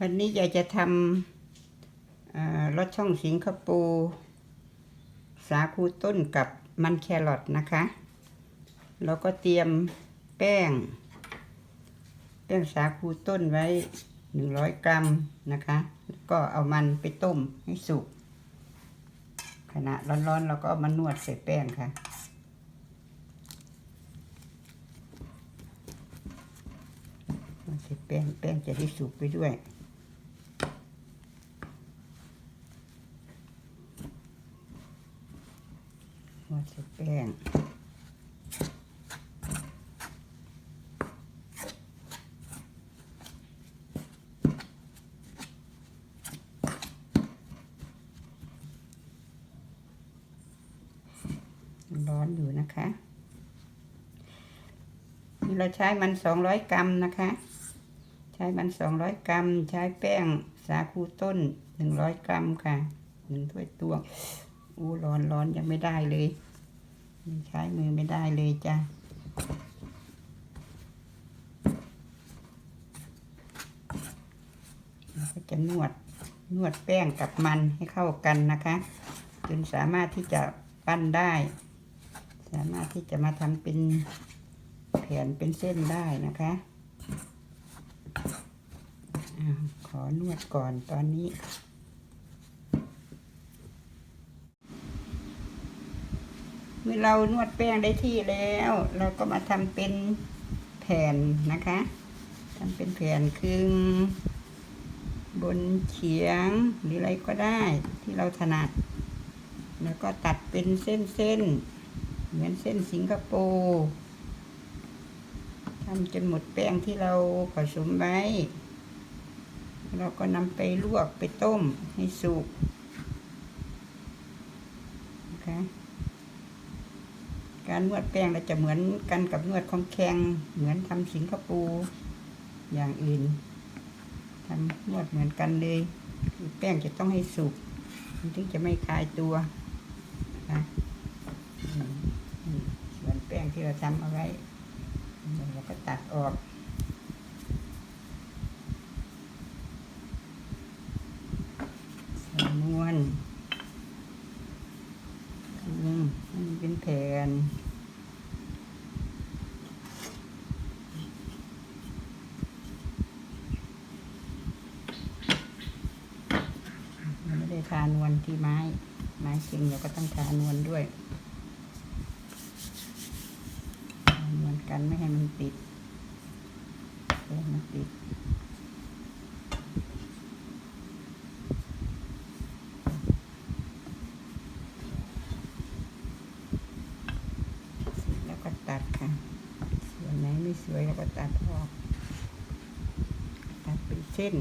วันนี้ยายจะทำรสช่องสิงคโปร์สาคูต้นกับมันแครอทนะคะแล้วก็เตรียมแป้ง แป้งสาคูต้นไว้ 100 กรัมนะคะแล้วก็เอามันไปต้มให้สุกขณะร้อนๆเราก็มานวดใส่แป้งค่ะ นวดใส่แป้งแป้งจะได้สุกไปด้วย นวดใส่แป้งร้อนอยู่นะคะ นี่เราใช้มันสองร้อยกรัมนะคะ ใช้มันสองร้อยกรัม ใช้แป้งสาคูต้นหนึ่งร้อยกรัมค่ะหนึ่งถ้วยตวง อู้ร้อนร้อนยังไม่ได้เลยยังใช้มือไม่ได้เลยจ้ะเราก็จะนวดนวดแป้งกับมันให้เข้ากันนะคะ จนสามารถที่จะปั้นได้ สามารถที่จะมาทำเป็นแผ่นเป็นเส้นได้นะคะขอนวดก่อนตอนนี้ เมื่อเรานวดแป้งได้ที่แล้ว เราก็มาทำเป็นแผ่นนะคะทำเป็นแผ่นครึ่งบนเฉียงหรืออะไรก็ได้ที่เราถนัด แล้วก็ตัดเป็นเส้นๆ เหมือนเส้นสิงคโปร์ทำจนหมดแป้งที่เราผสมไว้ เราก็นำไปลวกไปต้มให้สุกนะคะ การนวดแป้งเราจะเหมือนกันกับนวดของแข็งเหมือนทำสิงคโปร์อย่างอื่นทำนวดเหมือนกันเลยแป้งจะต้องให้สุกมันถึงจะไม่คลายตัวนะส่วนแป้งที่เราทำเอาไว้เราก็ตัดออกใส่นวลอืมมันเป็นแผ่นเราไม่ได้ ทานวลที่ไม้ ไม้จริงเราก็ต้องทานวลด้วยทานวลกันไม่ให้มันติดไม่ให้มันติดแล้วก็ตัดค่ะ ส่วนไหนไม่สวยเราก็ตัดออก ตัดเป็นเส้น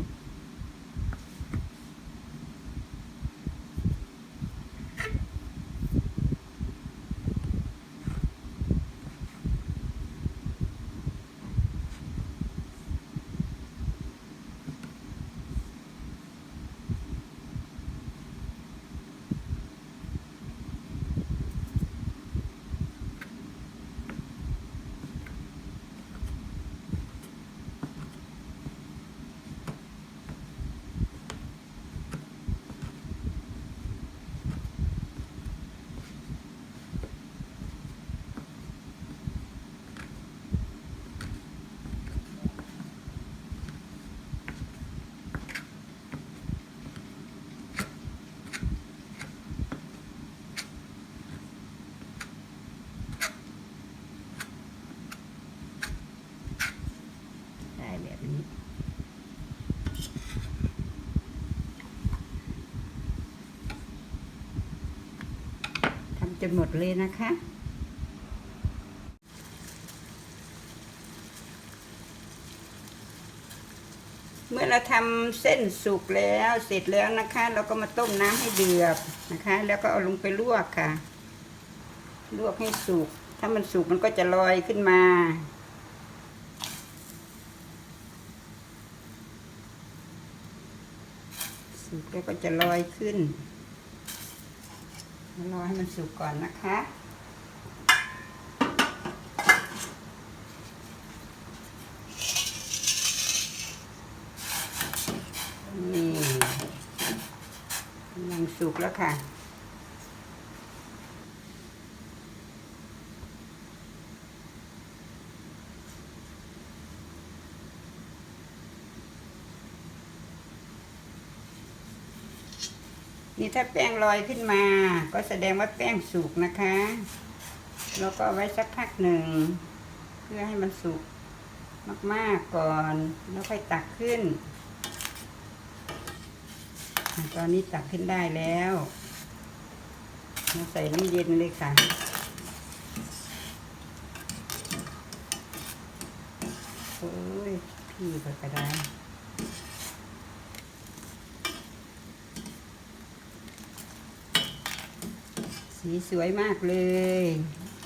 ได้ แบบนี้ ทำจนหมดเลยนะคะเมื่อเราทำเส้นสุกแล้วเสร็จแล้วนะคะ เราก็มาต้มน้ำให้เดือดนะคะ แล้วก็เอาลงไปลวกค่ะ ลวกให้สุก ถ้ามันสุกมันก็จะลอยขึ้นมาุกแล้วก็จะลอยขึ้นรอให้มันสุกก่อนนะคะนี่มันสุกแล้วค่ะ นี่ถ้าแป้งลอยขึ้นมา ก็แสดงว่าแป้งสุกนะคะแล้วก็ไว้สักพักหนึ่ง เพื่อให้มันสุกมากๆก่อน แล้วค่อยตักขึ้น ตอนนี้ตักขึ้นได้แล้วมาใส่น้ำเย็นเลยค่ะ โอ้ย พี่ก็กระได้ สีสวยมากเลย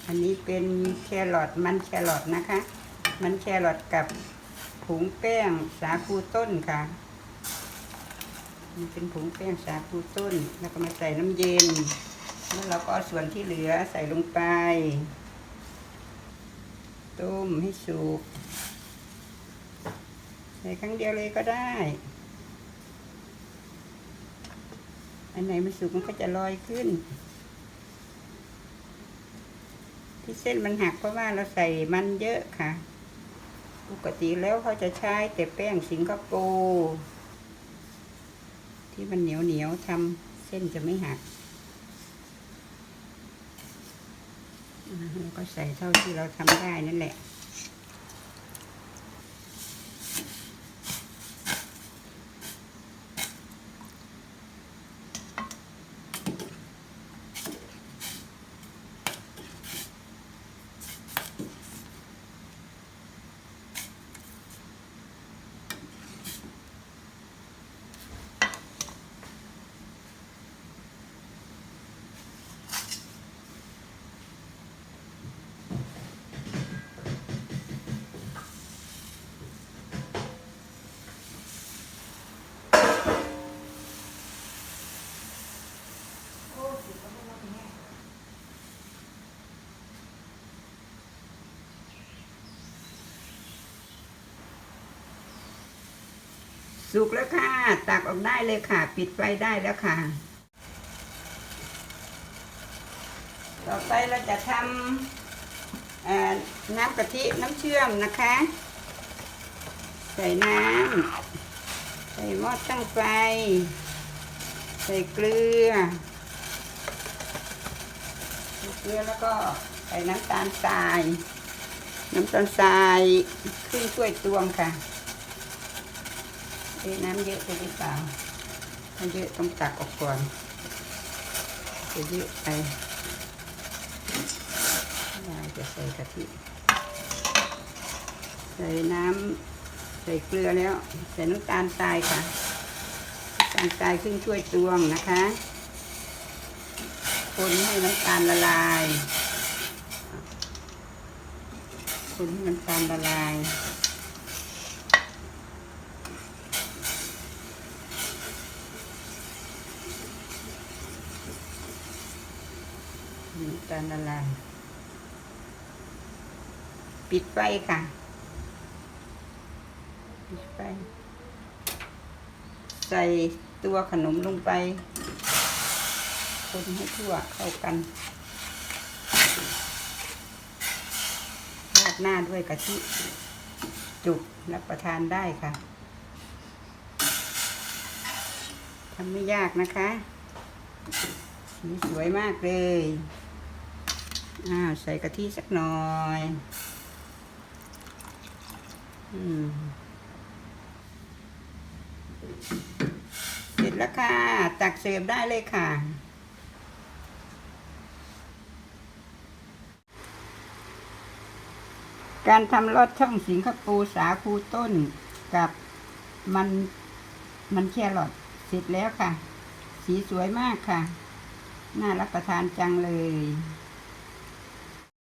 อันนี้เป็นแครอทมันแครอทนะคะ มันแครอทกับผงแป้งสาคูต้นค่ะมันเป็นผงแป้งสาคูต้น แล้วก็มาใส่น้ำเย็น แล้วเราก็เอาส่วนที่เหลือใส่ลงไป ต้มให้สุก ใส่ครั้งเดียวเลยก็ได้ อันไหนมันสุกมันก็จะลอยขึ้น ที่เส้นมันหักเพราะว่าเราใส่มันเยอะค่ะ ปกติแล้วเขาจะใช้แต่แป้งสิงคโปร์ที่มันเหนียวเหนียวทำเส้นจะไม่หักอ่าแล้วก็ใส่เท่าที่เราทำได้นั่นแหละ สุกแล้วค่ะ ตักออกได้เลยค่ะ ปิดไฟได้แล้วค่ะ ต่อไปเราจะทำน้ำกะทิน้ำเชื่อมนะคะ ใส่น้ำ ใส่หม้อตั้งไฟ ใส่เกลือ เกลือแล้วก็ใส่น้ำตาลทราย น้ำตาลทรายครึ่งถ้วยตวงค่ะ ทน้ำเยอะไปหรือเปล่าถ้าเยอะต้องตักออกก่อนจะเยอะไปยายจะใส่กะทิใส่น้ำใส่เกลือแล้ว ใส่น้ำตาลทรายค่ะน้ำตาลทรายครึ่งถ้วยตวงนะคะคนให้น้ำตาลละลายคนให้น้ำตาลละลาย น้ำตาลละลาย ปิดไฟค่ะ ปิดไฟ ใส่ตัวขนมลงไป คนให้ทั่วเข้ากันราดหน้าด้วยกะทิ จุกรับประทานได้ค่ะทำไม่ยากนะคะสีสวยมากเลย อ้าวใส่กะทิสักหน่อยอืมเสร็จแล้วค่ะ ตักเสิร์ฟได้เลยค่ะ การทำลอดช่องสิงคโปร์สาคูต้นกับมันมันแครอทเสร็จแล้วค่ะ สีสวยมากค่ะ น่ารับประทานจังเลย